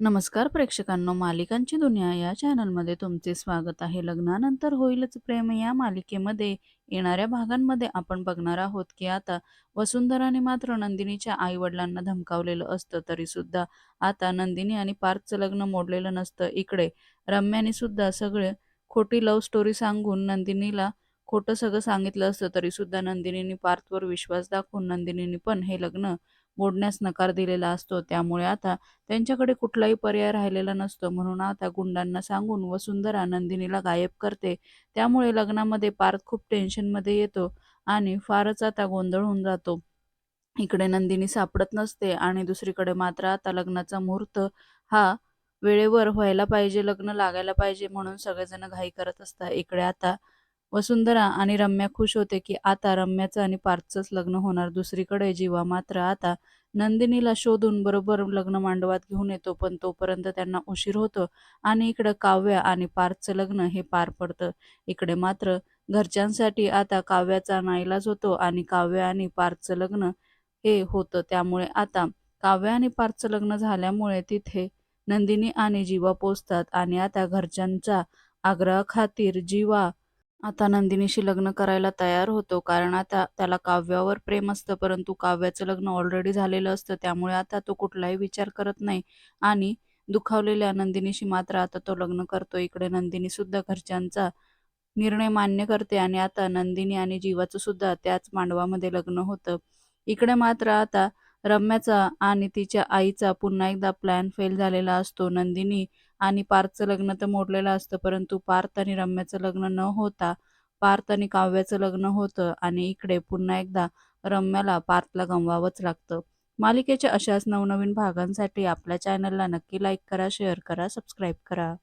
नमस्कार प्रेक्षकांनो, मालिकांची दुनिया या चॅनलमध्ये तुमचे स्वागत आहे. लग्नानंतर होईलच प्रेम या मालिकेमध्ये येणाऱ्या भागांमध्ये आपण बघणार आहोत की आता वसुंधराने मात्र नंदिनीच्या आई-वडिलांना धमकावलेलं असतं, तरीसुद्धा आता नंदिनी आणि पार्थचं लग्न मोडलेलं नसतं. इकडे रम्याने सुद्धा सगळे खोटी लव्ह स्टोरी सांगून नंदिनीला खोटं सगळं सांगितलं असतं, तरीसुद्धा नंदिनीने पार्थवर विश्वास दाखवून नंदिनीने पण हे लग्न मोडण्यास नकार दिलेला असतो. त्यामुळे आता त्यांच्याकडे कुठलाही पर्याय राहिलेला नसतो. म्हणून आता गुंडांना सांगून वसुंधरा नंदिनीला गायब करते. त्यामुळे लग्नामध्ये पार्थ खूप टेन्शनमध्ये येतो आणि फारच आता गोंधळ होऊन जातो. इकडे नंदिनी सापडत नसते आणि दुसरीकडे मात्र आता लग्नाचा मुहूर्त हा वेळेवर व्हायला पाहिजे, लग्न लागायला पाहिजे म्हणून सगळेजण घाई करत असतात. इकडे आता वसुंधरा आणि रम्या खुश होते की आता रम्याचं आणि पार्थचंच लग्न होणार. दुसरीकडे जीवा मात्र आता नंदिनीला शोधून बरोबर लग्न मांडवात घेऊन येतो, पण तोपर्यंत त्यांना उशीर होतो आणि इकडं काव्या आणि पार्थचं लग्न हे पार पडतं. इकडे मात्र घरच्यांसाठी आता काव्याचा नाईलाज होतो आणि काव्या आणि पार्थचं लग्न हे होतं. त्यामुळे आता काव्या आणि पार्थचं लग्न झाल्यामुळे तिथे नंदिनी आणि जीवा पोचतात आणि आता घरच्यांच्या आग्रहाखातीर जीवा आता नंदिनीशी लग्न करायला तयार होतो. कारण आता त्याला काव्यावर प्रेम असतं, परंतु काव्याचं लग्न ऑलरेडी झालेलं असतं. त्यामुळे आता तो कुठलाही विचार करत नाही आणि दुखावलेल्या नंदिनीशी मात्र आता तो लग्न करतो. इकडे नंदिनी सुद्धा घरच्यांचा निर्णय मान्य करते आणि आता नंदिनी आणि जीवाचं सुद्धा त्याच मांडवामध्ये लग्न होतं. इकडे मात्र आता रम्याचा आणि तिच्या आईचा पुन्हा एकदा प्लॅन फेल झालेला असतो. नंदिनी आणि पार्थचं लग्न तर मोडलेलं असतं, परंतु पार्थ आणि रम्याचं लग्न न होता पार्थ आणि काव्याचं लग्न होतं आणि इकडे पुन्हा एकदा रम्याला पार्थला गमवावंच लागतं. मालिकेच्या अशाच नवनवीन भागांसाठी आपल्या चॅनलला नक्की लाईक करा, शेअर करा, सबस्क्राईब करा.